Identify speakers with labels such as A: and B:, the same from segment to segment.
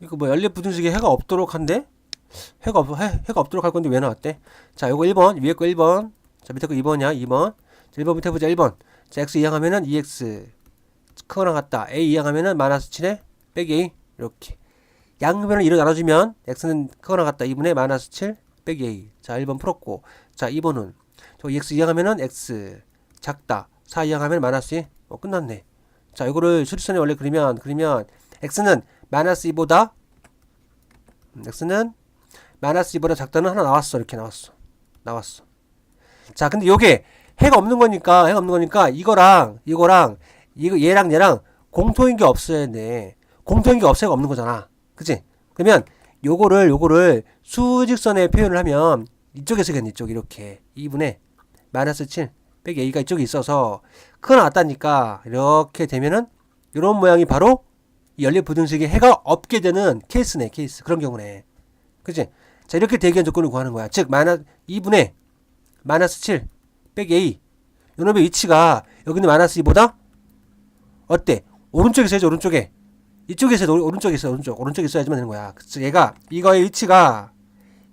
A: 이거 뭐 연립 부등식에 해가 없도록 한데 해가 없 해, 해가 없도록 할 건데 왜 나왔대? 자, 요거 1번 위에 거 1번. 자, 밑에 거 2번이야. 2번. 자, 1번부터 해보자. 1번. 자, x 이항하면은 2x 크거나 같다. a 이항하면은 마이너스 7에 빼기 a 이렇게 양변을 2로 나눠주면 x는 크거나 같다. 2분의 마이너스 7 빼기 a. 자, 1번 풀었고. 자, 2번은 저 x 이항하면은 x 작다. 4 이항하면 마이너스 2. 어, 끝났네. 자, 이거를 수리선에 원래 그리면 그리면 x는 마이너스 2보다 음, x는 마이너스 2보다 작다는 하나 나왔어. 이렇게 나왔어. 나왔어. 자, 근데 요게 해가 없는 거니까 해가 없는 거니까 이거랑 이거랑 이거 얘랑 얘랑 공통인 게 없어야 돼. 공통인 게 없어야 없는 거잖아. 그치? 그러면 요거를 요거를 수직선에 표현을 하면 이쪽에 쓰겠네. 이쪽 이렇게 2분의 마이너스 7 빼기 a가 이쪽에 있어서 크거 나왔다니까 이렇게 되면은 이런 모양이 바로 이 연립 부등식에 해가 없게 되는 케이스네 케이스. 그런 경우네. 그치? 자 이렇게 대기한 조건을 구하는 거야. 즉 마이너스 2분의 마이너스 7 빼기 a. 요놈의 위치가 여기 는 마이너스 2보다 어때? 오른쪽에 있어야지 오른쪽에. 이쪽에 있어야 돼, 오른쪽에 있어 오른쪽. 오른쪽에 있어야지만 되는 거야. 그치? 얘가 이거의 위치가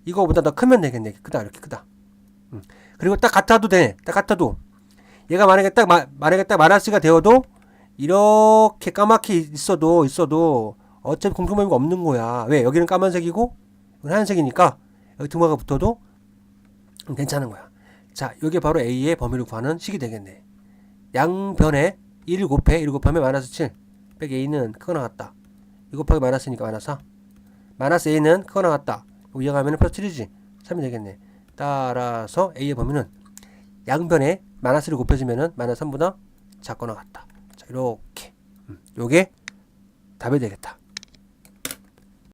A: 이거보다 더 크면 되겠네. 크다 이렇게 크다. 음. 그리고 딱 같아도 돼딱 같아도. 얘가 만약에 딱 마, 만약에 딱 마이너스가 되어도 이렇게 까맣게 있어도 있어도 어차피 공통범위가 없는 거야. 왜? 여기는 까만색이고 이건 하얀색이니까 여기 등화가 붙어도 괜찮은 거야. 자, 이게 바로 A의 범위를 구하는 식이 되겠네. 양변에 1을 곱해 1 곱하면 마이너스 7 빼기 A는 크거나 같다. 2 곱하기 마이너스니까 마이너스 4 마이너스 A는 크거나 같다. 이거 이어가면 플러스 7이지 3이 되겠네. 따라서 A의 범위는 양변에 마이너스를 곱해주면은 마이너스 3보다 작거나 같다. 자, 이렇게. 음, 요게 답이 되겠다.